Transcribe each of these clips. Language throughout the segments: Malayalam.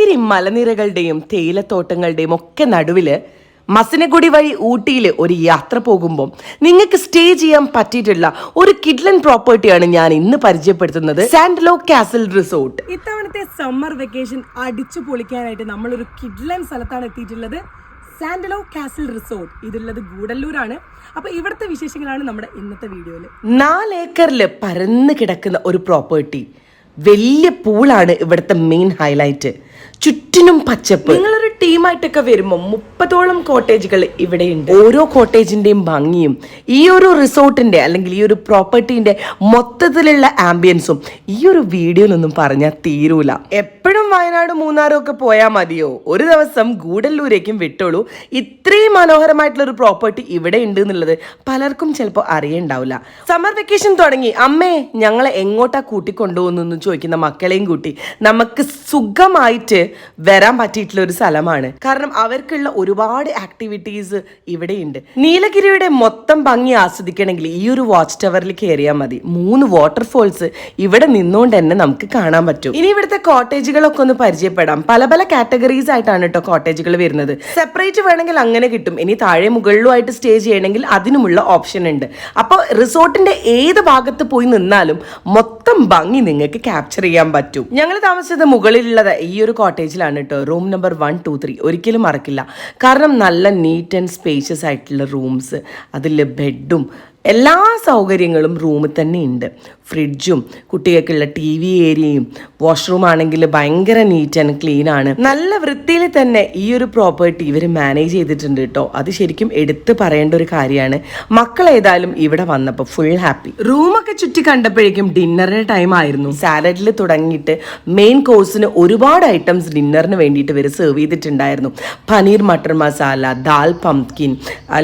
നീലഗിരി മലനിരകളുടെയും തേയിലത്തോട്ടങ്ങളുടെയും ഒക്കെ നടുവിൽ മസനഗുഡി വഴി ഊട്ടിയിൽ ഒരു യാത്ര പോകുമ്പോൾ നിങ്ങൾക്ക് സ്റ്റേ ചെയ്യാൻ പറ്റിയിട്ടുള്ള ഒരു കിഡ്ലൻ പ്രോപ്പർട്ടിയാണ് ഞാൻ ഇന്ന് പരിചയപ്പെടുത്തുന്നത്. സാൻഡലോ കാസിൽ റിസോർട്ട് ഇത്തവണത്തെ സമ്മർ വെക്കേഷൻ അടിച്ചു പൊളിക്കാനായിട്ട് നമ്മളൊരു കിഡ്ലൻ സ്ഥലത്താണ് എത്തിയിട്ടുള്ളത്. സാൻഡലോ കാസിൽ റിസോർട്ട് ഇതുള്ളത് ഗൂഡല്ലൂരാണ്. അപ്പൊ ഇവിടുത്തെ വിശേഷങ്ങളാണ് നമ്മുടെ ഇന്നത്തെ വീഡിയോയിൽ നാലേക്കറിൽ പരന്ന് കിടക്കുന്ന ഒരു പ്രോപ്പർട്ടി വലിയ പൂളാണ് ഇവിടുത്തെ മെയിൻ ഹൈലൈറ്റ് ചുറ്റിനും പച്ചപ്പ്. നിങ്ങളൊരു ടീമായിട്ടൊക്കെ വരുമ്പോൾ മുപ്പതോളം കോട്ടേജുകൾ ഇവിടെയുണ്ട്. ഓരോ കോട്ടേജിന്റെയും ഭംഗിയും ഈ ഒരു റിസോർട്ടിന്റെ അല്ലെങ്കിൽ ഈ ഒരു പ്രോപ്പർട്ടിന്റെ മൊത്തത്തിലുള്ള ആംബിയൻസും ഈ ഒരു വീഡിയോയിലൊന്നും പറഞ്ഞാൽ തീരൂല. എപ്പോഴും വയനാട് മൂന്നാറും ഒക്കെ പോയാൽ മതിയോ? ഒരു ദിവസം ഗൂഡല്ലൂരേക്കും വിട്ടോളൂ. ഇത്രയും മനോഹരമായിട്ടുള്ള ഒരു പ്രോപ്പർട്ടി ഇവിടെ ഉണ്ട് എന്നുള്ളത് പലർക്കും ചിലപ്പോൾ അറിയണ്ടാവില്ല. സമ്മർ വെക്കേഷൻ തുടങ്ങി. അമ്മേ ഞങ്ങളെ എങ്ങോട്ടാ കൂട്ടിക്കൊണ്ടുപോകുന്നു ചോദിക്കുന്ന മക്കളെയും കൂട്ടി നമുക്ക് സുഖമായിട്ട് വരാൻ പറ്റിയിട്ടുള്ള ഒരു സ്ഥലമാണ് കാരണം അവർക്കുള്ള ഒരുപാട് ആക്ടിവിറ്റീസ് ഇവിടെയുണ്ട്. നീലഗിരിയുടെ മൊത്തം ഭംഗി ആസ്വദിക്കണമെങ്കിൽ ഈ ഒരു വാച്ച് ടവറിൽ കയറിയാൽ മതി. മൂന്ന് വാട്ടർഫോൾസ് ഇവിടെ നിന്നുകൊണ്ട് തന്നെ നമുക്ക് കാണാൻ പറ്റും. ഇനി ഇവിടുത്തെ കോട്ടേജുകളൊക്കെ ഒന്ന് പരിചയപ്പെടാം. പല പല കാറ്റഗറീസ് ആയിട്ടാണ് കേട്ടോ കോട്ടേജുകൾ വരുന്നത്. സെപ്പറേറ്റ് വേണമെങ്കിൽ അങ്ങനെ കിട്ടും. ഇനി താഴെ മുകളിലുമായിട്ട് സ്റ്റേ ചെയ്യണമെങ്കിൽ അതിനുമുള്ള ഓപ്ഷൻ ഉണ്ട്. അപ്പോൾ റിസോർട്ടിന്റെ ഏത് ഭാഗത്ത് പോയി നിന്നാലും മൊത്തം ഭംഗി നിങ്ങൾക്ക് ക്യാപ്ചർ ചെയ്യാൻ പറ്റും. ഞങ്ങൾ താമസിച്ചത് മുകളിലുള്ളത് ഈ ഒരു കോട്ടേജിലാണ് കേട്ടോ. Room number one two three ഒരിക്കലും മറക്കില്ല. കാരണം നല്ല നീറ്റ് ആൻഡ് സ്പേഷ്യസ് ആയിട്ടുള്ള റൂംസ് അതിൽ ബെഡും എല്ലാ സൗകര്യങ്ങളും റൂമിൽ തന്നെ ഉണ്ട്. ഫ്രിഡ്ജും കുട്ടികൾക്കുള്ള ടി വി ഏരിയയും വാഷ്റൂം ആണെങ്കിൽ ഭയങ്കര നീറ്റ് ആൻഡ് ക്ലീൻ ആണ്. നല്ല വൃത്തിയിൽ തന്നെ ഈ ഒരു പ്രോപ്പർട്ടി ഇവർ മാനേജ് ചെയ്തിട്ടുണ്ട് കേട്ടോ. അത് ശരിക്കും എടുത്തു പറയേണ്ട ഒരു കാര്യമാണ്. മക്കൾ ഏതായാലും ഇവിടെ വന്നപ്പോൾ ഫുൾ ഹാപ്പി റൂമൊക്കെ ചുറ്റി കണ്ടപ്പോഴേക്കും ഡിന്നറിന് ടൈം ആയിരുന്നു. സാലഡിൽ തുടങ്ങിയിട്ട് മെയിൻ കോഴ്സിന് ഒരുപാട് ഐറ്റംസ് ഡിന്നറിന് വേണ്ടിയിട്ട് ഇവർ സെർവ് ചെയ്തിട്ടുണ്ടായിരുന്നു. Paneer matar masala dal pumpkin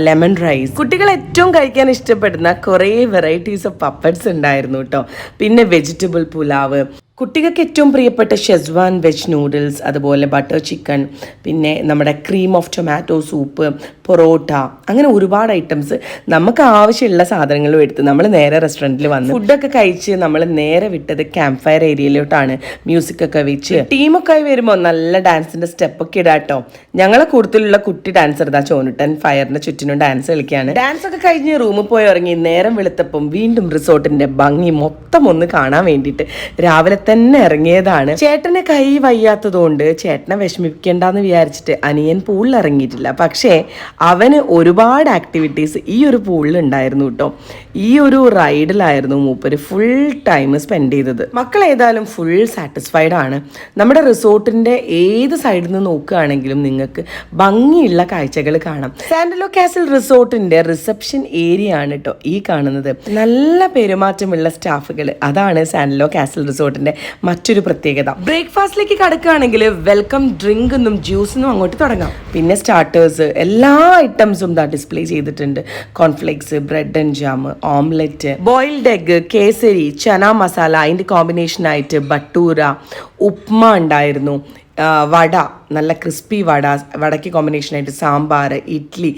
lemon rice കുട്ടികൾ ഏറ്റവും കഴിക്കാൻ ഇഷ്ടപ്പെടുന്ന കുറേ വെറൈറ്റീസ് ഓഫ് പപ്പഡ്സ് ഉണ്ടായിരുന്നു കേട്ടോ പിന്നെ വെജിറ്റബിൾ പുലാവ് കുട്ടികൾക്ക് ഏറ്റവും പ്രിയപ്പെട്ട ഷെസ്വാൻ വെജ് നൂഡിൽസ് അതുപോലെ ബട്ടർ ചിക്കൻ പിന്നെ നമ്മുടെ cream of tomato soup parotta അങ്ങനെ ഒരുപാട് ഐറ്റംസ് നമുക്ക് ആവശ്യമുള്ള സാധനങ്ങളും എടുത്ത് നമ്മൾ നേരെ റെസ്റ്റോറന്റിൽ വന്ന് ഫുഡൊക്കെ കഴിച്ച് നമ്മൾ നേരെ വിട്ടത് ക്യാമ്പ് ഫയർ ഏരിയയിലോട്ടാണ്. മ്യൂസിക് ഒക്കെ വെച്ച് ടീമൊക്കെ ആയി വരുമ്പോൾ നല്ല ഡാൻസിന്റെ സ്റ്റെപ്പൊക്കെ ഇടാട്ടോ ഞങ്ങളെ കൂടുതലുള്ള കുട്ടി ഡാൻസർ ഇതാ ചോനുട്ടൻ ഫയറിന്റെ ചുറ്റിനും ഡാൻസ് കളിക്കുകയാണ് ഡാൻസ് ഒക്കെ കഴിഞ്ഞ് റൂമിൽ പോയി ഇറങ്ങി നേരം വെളുത്തപ്പം വീണ്ടും റിസോർട്ടിന്റെ ഭംഗി മൊത്തം ഒന്ന് കാണാൻ വേണ്ടിയിട്ട് രാവിലെ തന്നെ ഇറങ്ങിയതാണ്. ചേട്ടന് കൈ വയ്യാത്തതുകൊണ്ട് ചേട്ടനെ വിഷമിപ്പിക്കേണ്ടെന്ന് വിചാരിച്ചിട്ട് അനിയൻ പൂളിൽ ഇറങ്ങിയിട്ടില്ല. പക്ഷേ അവന് ഒരുപാട് ആക്ടിവിറ്റീസ് ഈ ഒരു പൂളിൽ ഉണ്ടായിരുന്നു കേട്ടോ. ഈ ഒരു റൈഡിലായിരുന്നു മൂപ്പര് ഫുൾ ടൈം സ്പെൻഡ് ചെയ്തത്. മക്കൾ ഏതായാലും ഫുൾ സാറ്റിസ്ഫൈഡ് ആണ്. നമ്മുടെ റിസോർട്ടിന്റെ ഏത് സൈഡിൽ നിന്ന് നോക്കുകയാണെങ്കിലും നിങ്ങൾക്ക് ഭംഗിയുള്ള കാഴ്ചകൾ കാണാം. സാൻഡലോ കാസിൽ റിസോർട്ടിന്റെ റിസപ്ഷൻ ഏരിയ ആണ് കേട്ടോ ഈ കാണുന്നത്. നല്ല പെരുമാറ്റമുള്ള സ്റ്റാഫുകൾ അതാണ് സാൻഡലോ കാസിൽ റിസോർട്ടിന്റെ മറ്റൊരു പ്രത്യേകത. ബ്രേക്ക്ഫാസ്റ്റിലേക്ക് കടക്കുകയാണെങ്കിൽ വെൽക്കം ഡ്രിങ്ക് എന്നും ജ്യൂസ് എന്നും അങ്ങോട്ട് തുടങ്ങാം. പിന്നെ സ്റ്റാർട്ടേഴ്സ് എല്ലാ ഐറ്റംസും ദാ ഡിസ്പ്ലേ ചെയ്തിട്ടുണ്ട്. Cornflakes bread and jam omelette boiled egg kesari chana masala അതിന്റെ കോമ്പിനേഷനായിട്ട് ബട്ടൂര ഉപ്മ ഉണ്ടായിരുന്നു വട നല്ല ക്രിസ്പി വട വടയ്ക്ക് കോമ്പിനേഷനായിട്ട് സാമ്പാർ ഇഡ്ഡലി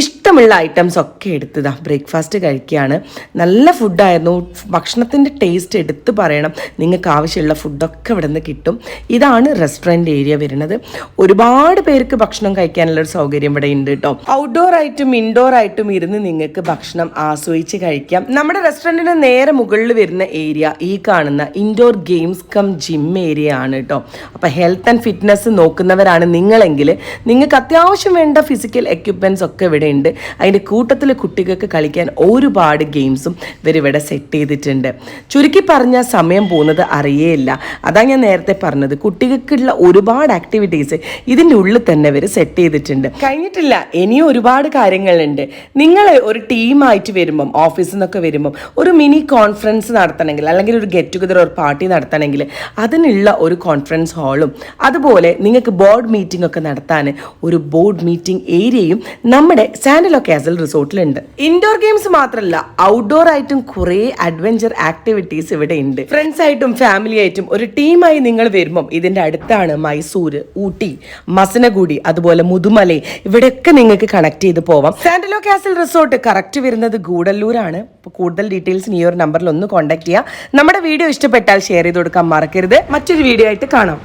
ഇഷ്ടമുള്ള ഐറ്റംസ് ഒക്കെ എടുത്തതാ ബ്രേക്ക്ഫാസ്റ്റ് കഴിക്കുകയാണ്. നല്ല ഫുഡായിരുന്നു ഭക്ഷണത്തിന്റെ ടേസ്റ്റ് എടുത്ത് പറയണം. നിങ്ങൾക്ക് ആവശ്യമുള്ള ഫുഡൊക്കെ ഇവിടെ നിന്ന് കിട്ടും. ഇതാണ് റെസ്റ്റോറന്റ് ഏരിയ വരുന്നത്. ഒരുപാട് പേർക്ക് ഭക്ഷണം കഴിക്കാനുള്ള ഒരു സൗകര്യം ഇവിടെ ഉണ്ട് കേട്ടോ ഔട്ട്ഡോർ ആയിട്ടും ഇൻഡോർ ആയിട്ടും ഇരുന്ന് നിങ്ങൾക്ക് ഭക്ഷണം ആസ്വദിച്ച് കഴിക്കാം. നമ്മുടെ റെസ്റ്റോറന്റിന് നേരെ മുകളിൽ വരുന്ന ഏരിയ ഈ കാണുന്ന indoor games cum gym area ആണ് കേട്ടോ അപ്പോൾ ഹെൽത്ത് ആൻഡ് ഫിറ്റ്നസ് നോക്കുന്നവരാണ് നിങ്ങളെങ്കിൽ. നിങ്ങൾക്ക് അത്യാവശ്യം വേണ്ട ഫിസിക്കൽ എക്യുപ്മെന്റ്സ് ഒക്കെ ഇവിടെ ഉണ്ട് അതിന്റെ കൂട്ടത്തിൽ കുട്ടികൾക്ക് കളിക്കാൻ ഒരുപാട് ഗെയിംസും ഇവരിവിടെ സെറ്റ് ചെയ്തിട്ടുണ്ട്. ചുരുക്കി പറഞ്ഞാൽ സമയം പോകുന്നത് അറിയേയില്ല. അതാണ് ഞാൻ നേരത്തെ പറഞ്ഞത്. കുട്ടികൾക്കുള്ള ഒരുപാട് ആക്ടിവിറ്റീസ് ഇതിന്റെ ഉള്ളിൽ തന്നെ ഇവർ സെറ്റ് ചെയ്തിട്ടുണ്ട്. കഴിഞ്ഞിട്ടില്ല ഇനിയും ഒരുപാട് കാര്യങ്ങളുണ്ട്. നിങ്ങൾ ഒരു ടീമായിട്ട് വരുമ്പം ഓഫീസിൽ നിന്നൊക്കെ വരുമ്പം ഒരു മിനി കോൺഫറൻസ് നടത്തണമെങ്കിൽ അല്ലെങ്കിൽ ഒരു ഗെറ്റ് ടുഗദർ ഒരു പാർട്ടി നടത്തണമെങ്കിൽ അതിനുള്ള ഒരു കോൺഫറൻസ് ഹാളും അതുപോലെ നിങ്ങൾക്ക് ബോർഡ് മീറ്റിംഗ് ഒക്കെ നടത്താൻ ഒരു ബോർഡ് മീറ്റിംഗ് ഏരിയയും നമ്മുടെ സാൻഡലോ കാസൽ റിസോർട്ടിലുണ്ട്. ഇൻഡോർ ഗെയിംസ് മാത്രമല്ല ഔട്ട്ഡോർ ആയിട്ടും കുറേ അഡ്വഞ്ചർ ആക്ടിവിറ്റീസ് ഇവിടെ ഉണ്ട്. ഫ്രണ്ട്സ് ആയിട്ടും ഫാമിലി ആയിട്ടും ഒരു ടീമായി നിങ്ങൾ വരുമ്പം ഇതിന്റെ അടുത്താണ് മൈസൂർ ഊട്ടി മസനഗുഡി അതുപോലെ മുതുമലൈ. ഇവിടെയൊക്കെ നിങ്ങൾക്ക് കണക്ട് ചെയ്ത് പോവാം. സാൻഡലോ കാസൽ റിസോർട്ട് കറക്റ്റ് വരുന്നത് ഗൂഡല്ലൂരാണ്. കൂടുതൽ ഡീറ്റെയിൽസ് ഈ ഒരു നമ്പറിൽ ഒന്ന് കോൺടാക്ട് ചെയ്യുക നമ്മുടെ വീഡിയോ ഇഷ്ടപ്പെട്ടാൽ ഷെയർ ചെയ്ത് കൊടുക്കാൻ മറക്കരുത്. മറ്റൊരു വീഡിയോ ആയിട്ട് കാണാം.